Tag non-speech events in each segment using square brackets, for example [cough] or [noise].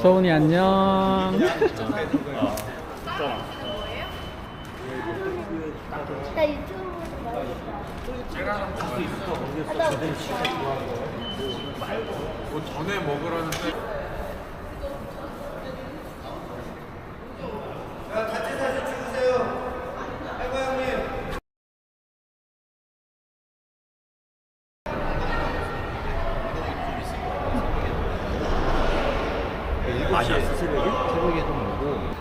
소은이 안녕. 나 유튜브에서 뭐 전에 먹으라는 데새벽에 좀 오고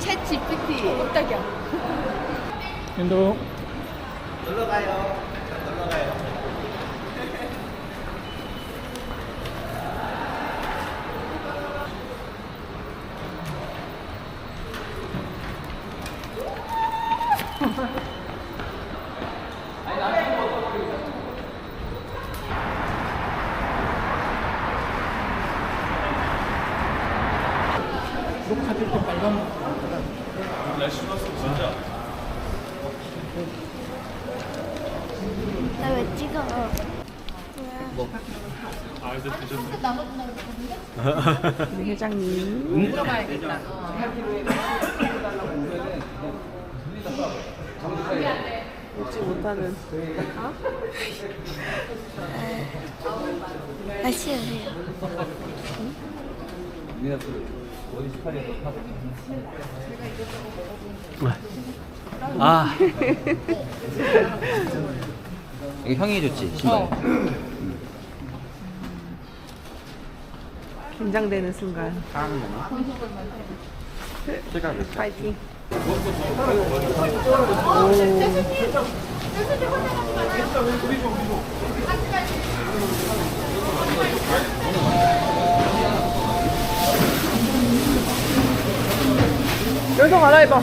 챗 GPT 깜짝이야 윤도. 나 왜 찍어 우리 [laughs] 회장님. 웃지 못하는. 다시 해요 아. [laughs] 이거. 형이 해줬지 신발 긴장되는 순간. 파이팅. 여기서 갈아입어.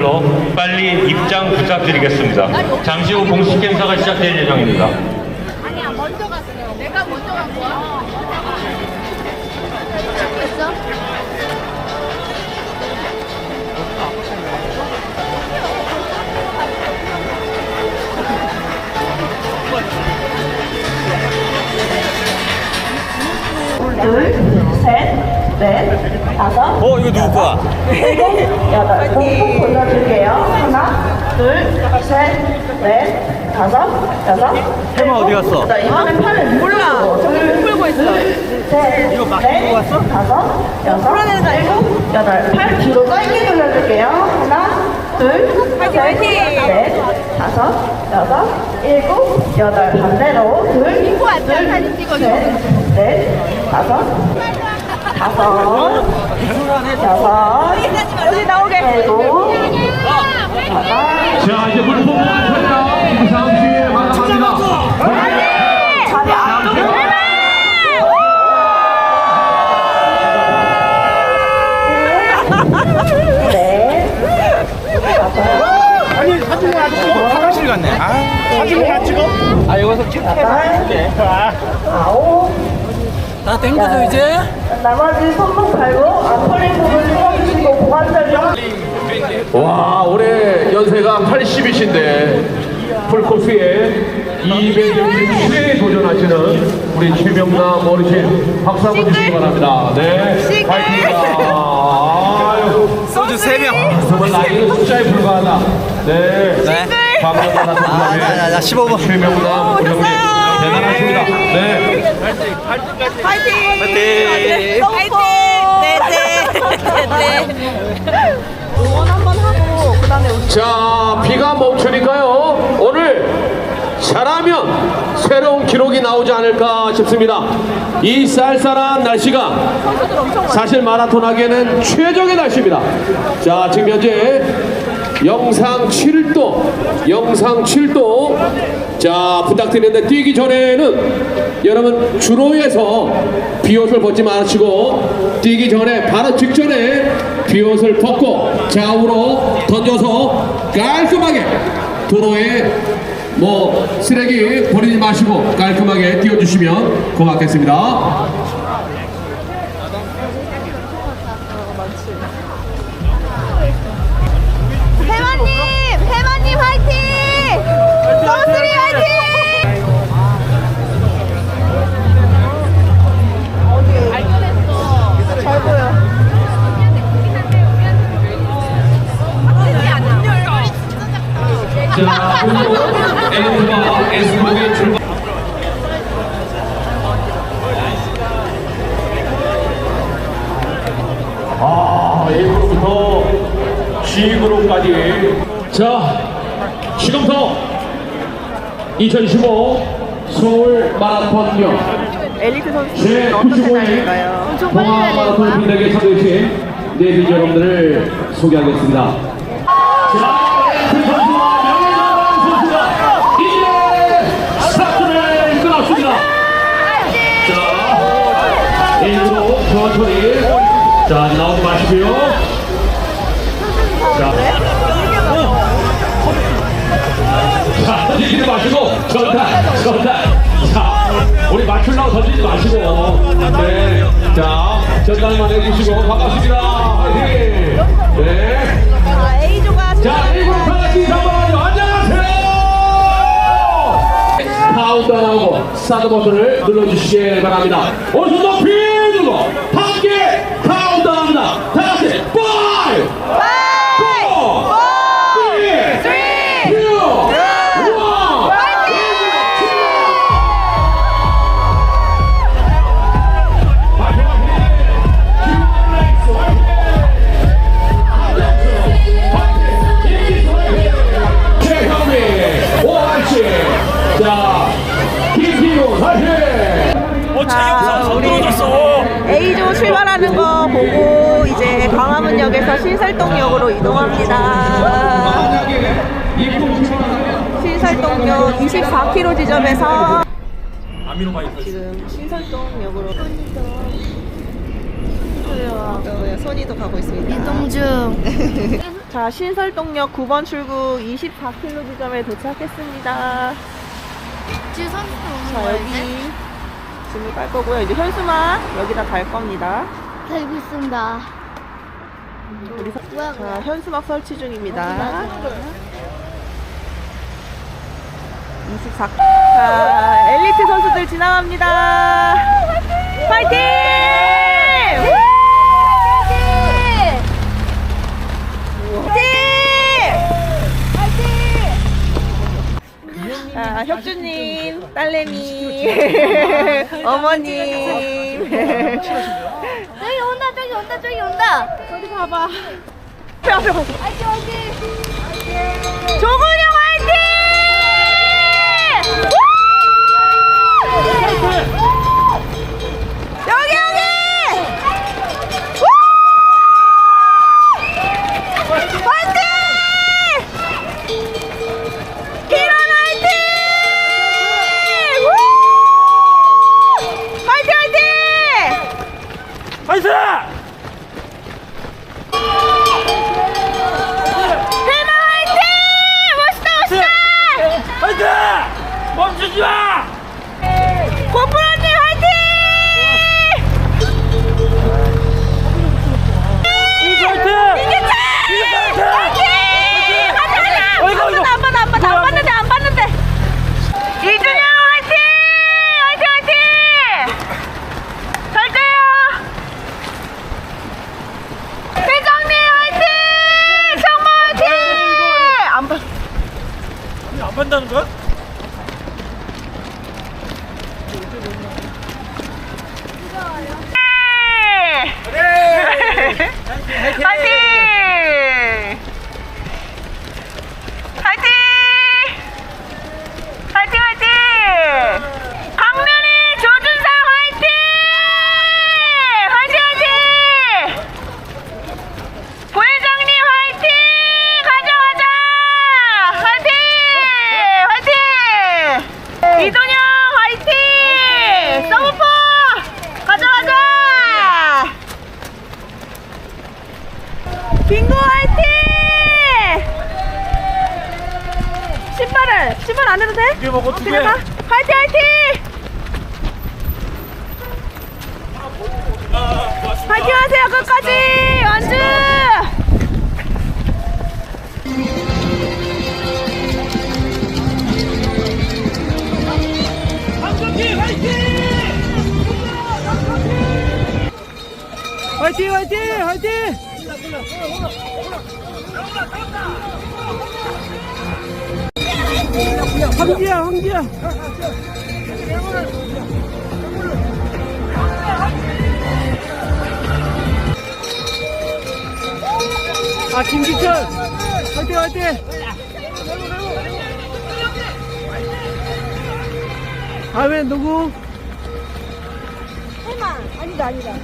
로 빨리 입장 부탁드리겠습니다. 잠시 후 공식 행사가 시작될 예정입니다. 아니야 먼저 갔어요 내가 먼저 간 거야 됐어? 둘, 셋, 넷, 다섯, 어 이거 누구 거야? 일곱, 여덟. 꾹꾹 골라줄게요. 하나, 둘, 셋, 넷, 다섯, 여섯. 테마 어디 갔어? 나 이번엔 팔을 몰라. 둘, 풀고 있어. 셋, 이거 막 넷, 들고 갔어? 다섯, 여섯, 일곱, 여덟. 팔 뒤로 짧게 돌려줄게요. 하나, 둘, 셋, 넷, 다섯, 여섯, 일곱, 여덟. 반대로 둘, 찍어줘 셋, 넷, 다섯, 다섯, 여섯, 여기 나오게. 일곱, 여덟, 자 이제 물품 현장 이상 뒤에 마감합니다 자리 앞으로. 네. 아니, 사진을 안 찍어. 화장실 갔네. 아, 사진을 안 찍어? 아 여기서 찍 여덟, 아홉. 다된 거죠, 이제? 나머지 손목 팔고 앞허리 부분 풀어주시고 고관절력. 와 올해 연세가 80이신데 풀코스에 267회에 도전하시는 우리 최명남 어르신 박수 한번 주시기 바랍니다. 네 파이팅입니다. 아유 소주 3병 정말 나이는 숫자에 불과하다. 네. 네. 방금 아, 나, 나, 나 15번. 최명남 형님 네 파이팅! 파이팅! 파이팅! 네네. 네 네. 응원 한번 하고 그다음에 자, 비가 멈추니까요. 오늘 잘하면 새로운 기록이 나오지 않을까 싶습니다. 이 쌀쌀한 날씨가 사실 마라톤 하기에는 최적의 날씨입니다. 자, 지금 현재 영상 7도, 영상 7도. 자, 부탁드리는데 뛰기 전에는 여러분 주로에서 비옷을 벗지 마시고 뛰기 전에 바로 직전에 비옷을 벗고 좌우로 던져서 깔끔하게 도로에 뭐 쓰레기 버리지 마시고 깔끔하게 띄워주시면 고맙겠습니다. 자, 그리고 N과 S국의 출발. 아, A그룹부터 G그룹까지. 자, 지금부터 2015 서울 마라톤경 엘리트 선수는 제 어떻게 95회 달릴까요? 동아 마라톤 빈대기에 참여해주신 내빈 여러분들을 소개하겠습니다. 자, 그 선수와 명예나라는 선수가 이제 스타트를 끊었습니다. 자, 천천히. 자, 나오지 마시고요. 자. 자, 던지지 마시고, 전달, 전달. 자, 우리 맞추려고 던지지 마시고. 네. 자, 전달만 해주시고, 반갑습니다. 화이팅! 네. 자, A조가 자, 일곱 파티 사모님 안녕하세요! 카운트다운하고 스타트 버튼을 눌러주시길 바랍니다. 오른손 높이 들고 광화문역에서 신설동역으로 이동합니다. 신설동역 24km 지점에서 지금 신설동역으로 손이도 가고 있습니다. 이동 중. [laughs] 자, 신설동역 9번 출구 24km 지점에 도착했습니다. 지금 선수 자, 오는 여기 짐을 깔 거고요. 이제 현수막 여기다 달 겁니다. 달고 있습니다. 우리 서- 자? 현수막 설치 중입니다. 24. 자, 엘리트 선수들 지나갑니다. 파이팅! 파이팅! 자, 혁주님, 딸내미, [laughs] 어머님. 온다, 저기 온다, 저기 가봐. 앞에, 앞에 가서. 화이팅, 화이팅. 조근영 화이팅! 여기 여기! 화이팅! 기란 화이팅! 화이팅 화이팅! 대만 화이팅! 멋있다 멋있다! 멈추지 마! 고프로님 화이팅! 화이팅! 이기차! 화이팅! 화이팅! 가자 가자! 어이구, 어이구. 안 봤는데 안 봤는데 안 봤는데 안 봤는데 이준영 화이팅! 화이팅 화이팅! 잘 돼요! 회장님 화이팅! 정말 화이팅! 안 봤. 안 판다는 거야? 화이팅! 안 해도 돼? 두개 먹어 두 개. 집에 가. 화이팅 화이팅! 화이팅 하세요 끝까지 완주! 화이팅 화이팅 화이팅. 황기야 황기야. 아 김기철 화이팅 화이팅. 다음엔 누구? 해마 아니다 아니다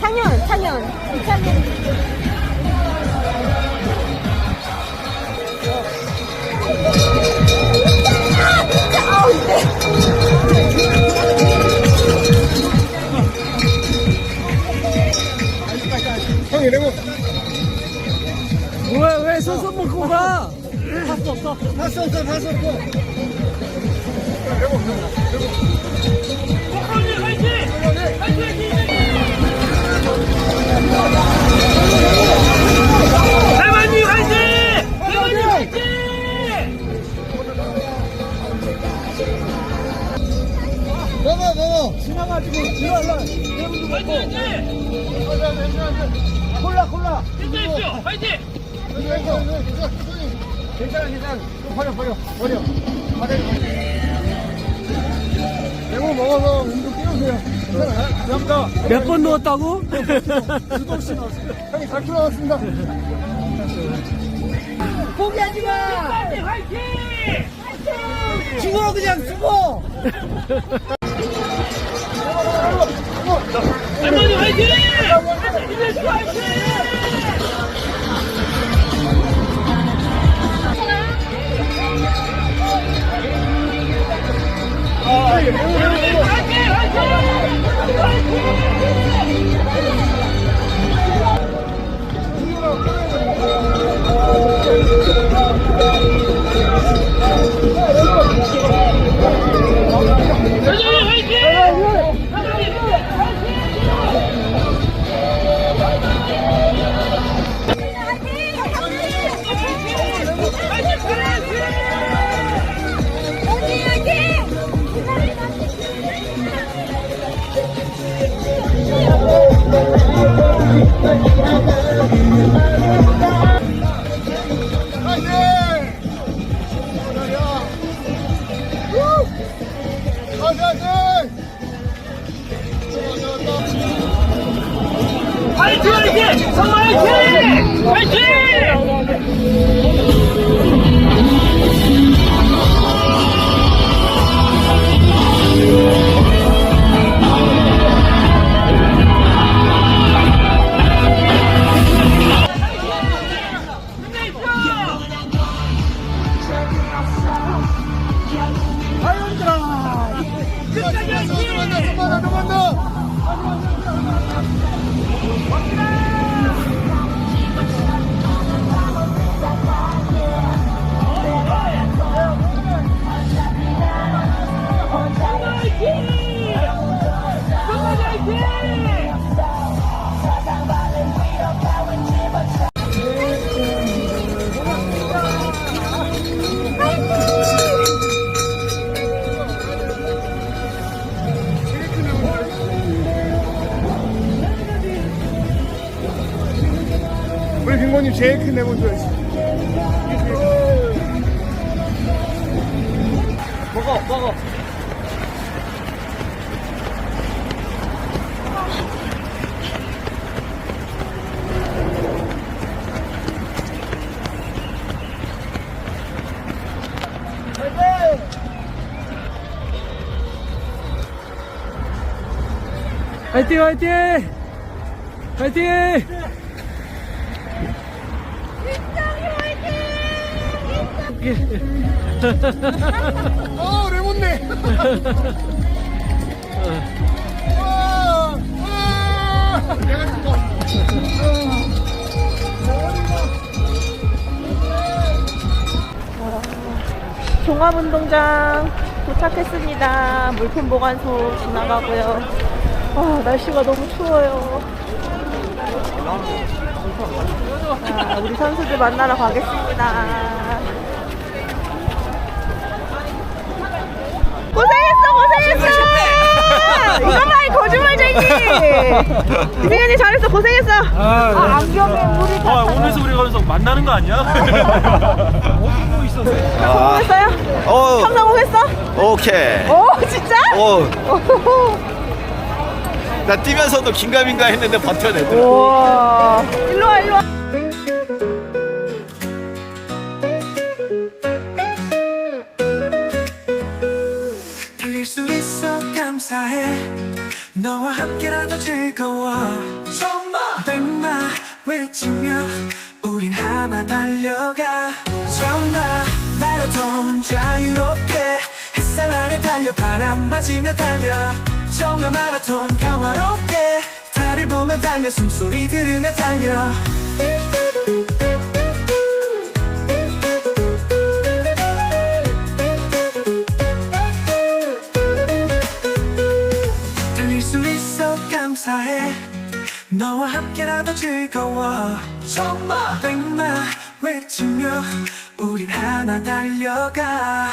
창현 창현 이창현 왜왜 손손 먹고 가? 할수 없어. 할수 없어. 할수 없어. 할머니 가지고 지나갈라 화이팅 화이팅 콜라 콜라. 괜찮으시죠 화이팅! 괜찮아 괜찮아. 좀 버려 버려 버려. 버려 레몬 먹어서 운동 뛰어오세요. 감사합니다 몇 번 넣었다고? 수도 없이 넣었어요 형이 잘 풀어왔습니다. 포기하지 마! 화이팅 화이팅! 죽어 그냥 죽어 화이팅 화이팅 화이팅 어 레몬네 와, 와. 내가 죽어 종합운동장 도착했습니다. 물품 보관소 지나가고요. 아, 날씨가 너무 추워요. 자, 우리 선수들 만나러 가겠습니다. 고생했어, 고생했어! 이것만이 거짓말쟁이! 이승현이 잘했어, 고생했어! 아, 안경에 물이 다. 아, 오늘서 우리 가면서 만나는 거 아니야? [laughs] 어디고 있었어요? 아, 성공했어요? 어, 성공했어? 오케이. 오, 진짜? 오. 나 뛰면서도 긴가민가 했는데 버텨내더라. 우와. 일로 와, 일로 와. 달릴 수 있어 감사해. 너와 함께라도 즐거워. 정말. 백마 외치며 우린 하나 달려가. 정말. 마라톤 자유롭게 햇살 아래 달려 바람 맞으며 달려 정말 마라톤 평화롭게 달을 보며 달려 숨소리 들으며 달려. 달릴 수 있어 감사해. 너와 함께라도 즐거워. 정말. 백마 외치며 우린 하나 달려가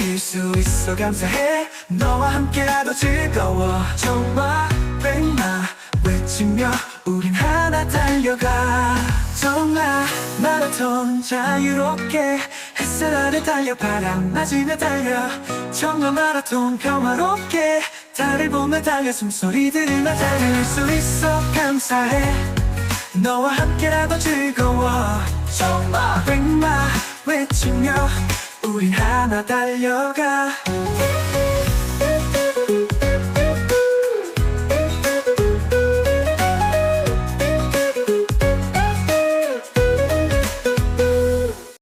달릴 수 있어 감사해. 너와 함께라도 즐거워. 정말 백마 외치며 우린 하나 달려가. 정말 마라톤 자유롭게 햇살 아래 달려 바람 맞으며 달려. 정말 마라톤 평화롭게 달을 보며 달려 숨소리 들으며 달릴 수 있어 감사해. 너와 함께라도 즐거워. 정말 백마 외치며 우린 하나 달려가